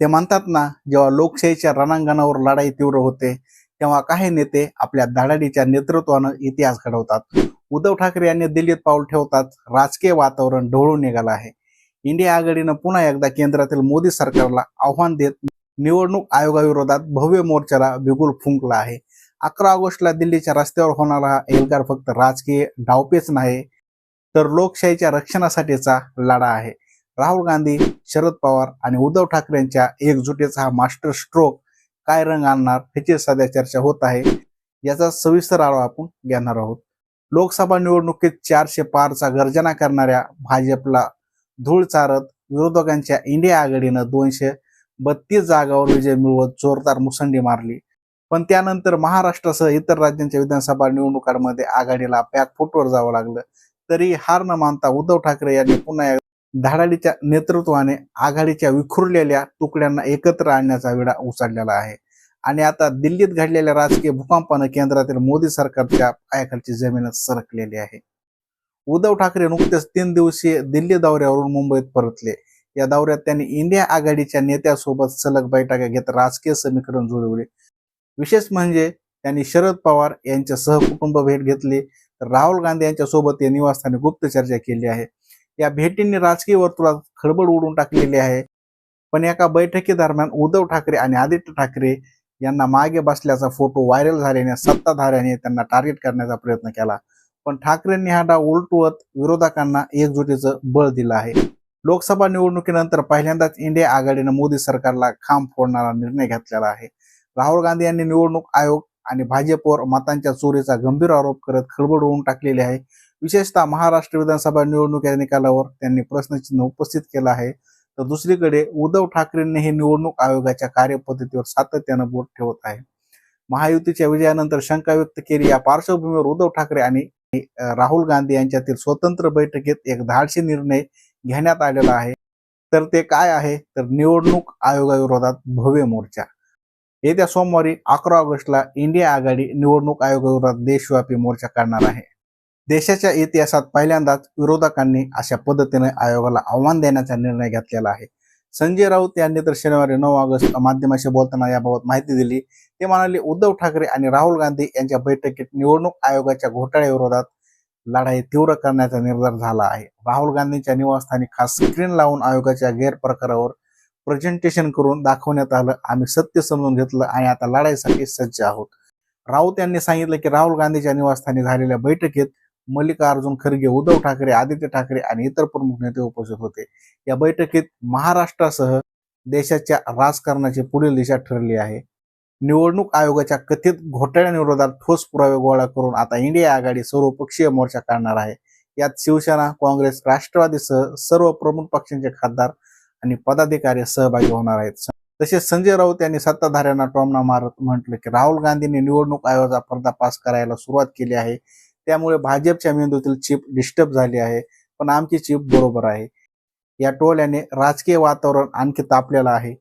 ते म्हणतात ना जेव्हा लोकशाहीच्या रणांगणावर लढाई तीव्र होते तेव्हा काही नेते आपल्या धाडाडीच्या नेतृत्वानं इतिहास घडवतात. उद्धव ठाकरे यांनी दिल्लीत पाऊल ठेवतात राजकीय वातावरण ढवळून निघालं आहे. इंडिया आघाडीनं पुन्हा एकदा केंद्रातील मोदी सरकारला आव्हान देत निवडणूक आयोगाविरोधात भव्य मोर्चाला बिगुल फुंकला आहे. अकरा ऑगस्टला दिल्लीच्या रस्त्यावर होणारा हा एल्गार फक्त राजकीय डावपेच नाही तर लोकशाहीच्या रक्षणासाठीचा लढा आहे. राहुल गांधी शरद पवार आणि उद्धव ठाकरेंच्या एकजुटीचा हा मास्टर स्ट्रोक काय रंग आणणार ह्याची सध्या चर्चा होत आहे. याचा सविस्तर आढावा आपण घेणार आहोत. लोकसभा निवडणुकीत चारशे पारचा गर्जना करणाऱ्या भाजपला धूळ चारत विरोधकांच्या इंडिया आघाडीनं दोनशे बत्तीस जागावर विजय मिळवत जोरदार मुसंडी मारली. पण त्यानंतर महाराष्ट्रासह इतर राज्यांच्या विधानसभा निवडणुकांमध्ये आघाडीला बॅकफुटवर जावं लागलं. तरी हार न मानता उद्धव ठाकरे यांनी पुन्हा एकदा नेतृत्वाने आघाडीच्या विखुरलेल्या तुकड्यांना एकत्र आणण्याचा विडा उचललेला आहे. आणि आता दिल्लीत घडलेल्या राजकीय भूकंपानं केंद्रातील मोदी सरकारच्या पायाखालची जमीन सरकलेली आहे. उद्धव ठाकरे नुकतेच तीन दिवसीय दिल्ली दौऱ्यावरून मुंबईत परतले. या दौऱ्यात त्यांनी इंडिया आघाडीच्या नेत्यासोबत सलग बैठका घेत राजकीय समीकरण जुळवले. विशेष म्हणजे त्यांनी शरद पवार यांच्या सहकुटुंब भेट घेतली. तर राहुल गांधी यांच्या सोबत या निवासस्थानी गुप्त चर्चा केली आहे. या भेटींनी राजकीय वर्तुळात खळबळ उडून टाकलेली आहे. पण एका बैठकीदरम्यान उद्धव ठाकरे आणि आदित्य ठाकरे यांना मागे बसल्याचा फोटो व्हायरल झाल्याने सत्ताधाऱ्याने त्यांना टार्गेट करण्याचा प्रयत्न केला. पण ठाकरेंनी हा डाव उलटवत विरोधकांना एकजुटीचं बळ दिलं आहे. लोकसभा निवडणुकीनंतर पहिल्यांदाच इंडिया आघाडीनं मोदी सरकारला खांब फोडणारा निर्णय घेतलेला आहे. राहुल गांधी यांनी निवडणूक आयोग आणि भाजपवर मतांच्या चोरीचा गंभीर आरोप करत खळबळ होऊन टाकलेली आहे. विशेषतः महाराष्ट्र विधानसभा निवडणुकीच्या निकालावर त्यांनी प्रश्नचिन्ह उपस्थित केलं आहे. तर दुसरीकडे उद्धव ठाकरेंनी हे निवडणूक आयोगाच्या कार्यपद्धतीवर सातत्यानं बोट ठेवत आहे. महायुतीच्या विजयानंतर शंका व्यक्त केली. या पार्श्वभूमीवर उद्धव ठाकरे आणि राहुल गांधी यांच्यातील स्वतंत्र बैठकीत एक धाडसी निर्णय घेण्यात आलेला आहे. तर ते काय आहे? तर निवडणूक आयोगाविरोधात भव्य मोर्चा. येत्या सोमवारी अकरा ऑगस्टला इंडिया आघाडी निवडणूक आयोगाविरोधात देशव्यापी मोर्चा काढणार आहे. देशाच्या इतिहासात पहिल्यांदाच विरोधकांनी अशा पद्धतीने आयोगाला आव्हान देण्याचा निर्णय घेतलेला आहे. संजय राऊत यांनी तर शनिवारी नऊ ऑगस्ट माध्यमाशी बोलताना याबाबत माहिती दिली. ते म्हणाले उद्धव ठाकरे आणि राहुल गांधी यांच्या बैठकीत निवडणूक आयोगाच्या घोटाळ्याविरोधात लढाई तीव्र करण्याचा निर्धार झाला आहे. राहुल गांधींच्या निवासस्थानी खास स्क्रीन लावून आयोगाच्या गैरप्रकारावर प्रेझेंटेशन करून दाखवण्यात आलं. आम्ही सत्य समजून घेतलं आणि आता लढाईसाठी सज्ज आहोत. राऊत यांनी सांगितलं की राहुल गांधीच्या निवासस्थानी झालेल्या बैठकीत मल्लिकार्जुन खरगे उद्धव ठाकरे आदित्य ठाकरे आणि इतर प्रमुख नेते उपस्थित होते. या बैठकीत महाराष्ट्रासह देशाच्या राजकारणाची पुढील दिशा ठरली आहे. निवडणूक आयोगाच्या कथित घोटाळ्यांविरोधात ठोस पुरावे गोळा करून आता इंडिया आघाडी सर्वपक्षीय मोर्चा काढणार आहे. यात शिवसेना काँग्रेस राष्ट्रवादीसह सर्व प्रमुख पक्षांचे खासदार आणि पदाधिकारी सहभागी होणार आहेत. तसेच संजय राऊत यांनी सत्ताधाऱ्यांना टॉमना मारत म्हटलं की राहुल गांधींनी निवडणूक आयोगाचा पर्दाफाश करायला सुरुवात केली आहे. त्यामुळे भाजपच्या मेंदूतील चिप डिस्टर्ब झाली आहे. पण आमची चिप बरोबर आहे. या टोल्याने राजकीय वातावरण आणखी तापलेलं आहे.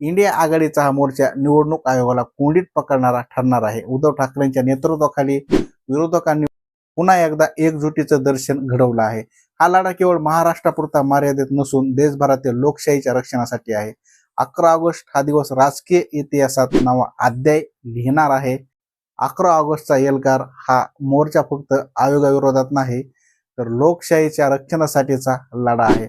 इंडिया आघाडीचा हा मोर्चा निवडणूक आयोगाला कोंडीत पकडणारा ठरणार आहे. उद्धव ठाकरेंच्या नेतृत्वाखाली विरोधकांनी पुन्हा एकदा एकजुटीचं दर्शन घडवलं आहे. हा लढा केवळ महाराष्ट्रापुरता मर्यादित नसून देशभरातील लोकशाहीच्या रक्षणासाठी आहे. अकरा ऑगस्ट हा दिवस राजकीय इतिहासात नवा अध्याय लिहिणार आहे. अकरा ऑगस्टचा एल्गार हा मोर्चा फक्त आयोगाविरोधात नाही तर लोकशाहीच्या रक्षणासाठीचा लढा आहे.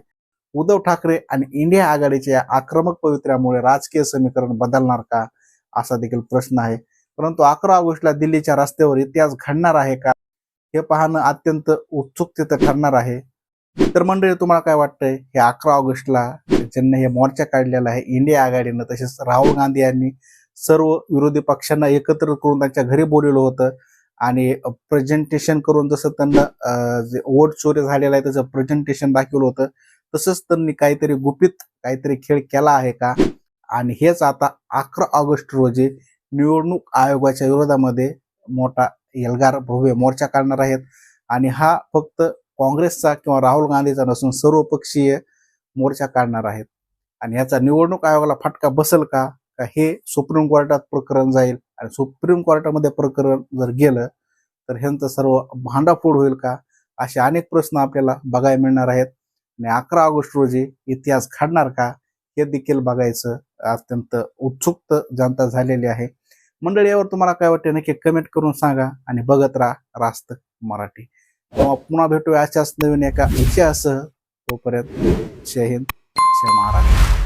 उद्धव ठाकरे आणि इंडिया आघाडीच्या या आक्रमक पवित्र्यामुळे राजकीय समीकरण बदलणार का असा देखील प्रश्न आहे. परंतु अकरा ऑगस्टला दिल्लीच्या रस्त्यावर इतिहास घडणार आहे का हे पाहणं अत्यंत उत्सुकतेचं ठरणार आहे. तर मंडळी तुम्हाला काय वाटतंय? हे अकरा ऑगस्टला ज्यांनी हे मोर्चा काढलेला आहे इंडिया आघाडीनं तसेच राहुल गांधी यांनी सर्व विरोधी पक्षांना एकत्र करून त्यांच्या घरी बोलवलं होतं. आणि प्रेझेंटेशन करून जसं त्यांना जे वोट चोरी झालेला आहे त्याचं प्रेझेंटेशन दाखवलं होतं तसंच त्यांनी काहीतरी गुपित काहीतरी खेळ केला आहे का? आणि हेच आता अकरा ऑगस्ट रोजी निवडणूक आयोगाच्या विरोधामध्ये मोठा एल्गार भव्य मोर्चा काढणार आहेत. आणि हा फक्त काँग्रेसचा किंवा राहुल गांधीचा नसून सर्वपक्षीय मोर्चा काढणार आहेत. आणि याचा निवडणूक आयोगाला फटका बसेल का? हे सुप्रीम कोर्टात प्रकरण जाईल आणि सुप्रीम कोर्टामध्ये प्रकरण जर गेलं तर ह्यांचं सर्व भांडाफोड होईल का? असे अनेक प्रश्न आपल्याला बघायला मिळणार आहेत. आणि अकरा ऑगस्ट रोजी इतिहास घडणार का? हे देखील बघायचं अत्यंत उत्सुक जनता झालेली आहे. मंडळी यावर तुम्हाला काय वाटते? नक्की कमेंट करून सांगा आणि बघत राहा रास्त मराठी. तेव्हा पुन्हा भेटूया अशाच नवीन एका विषयासह. तोपर्यंत जय हिंद जय महाराष्ट्र.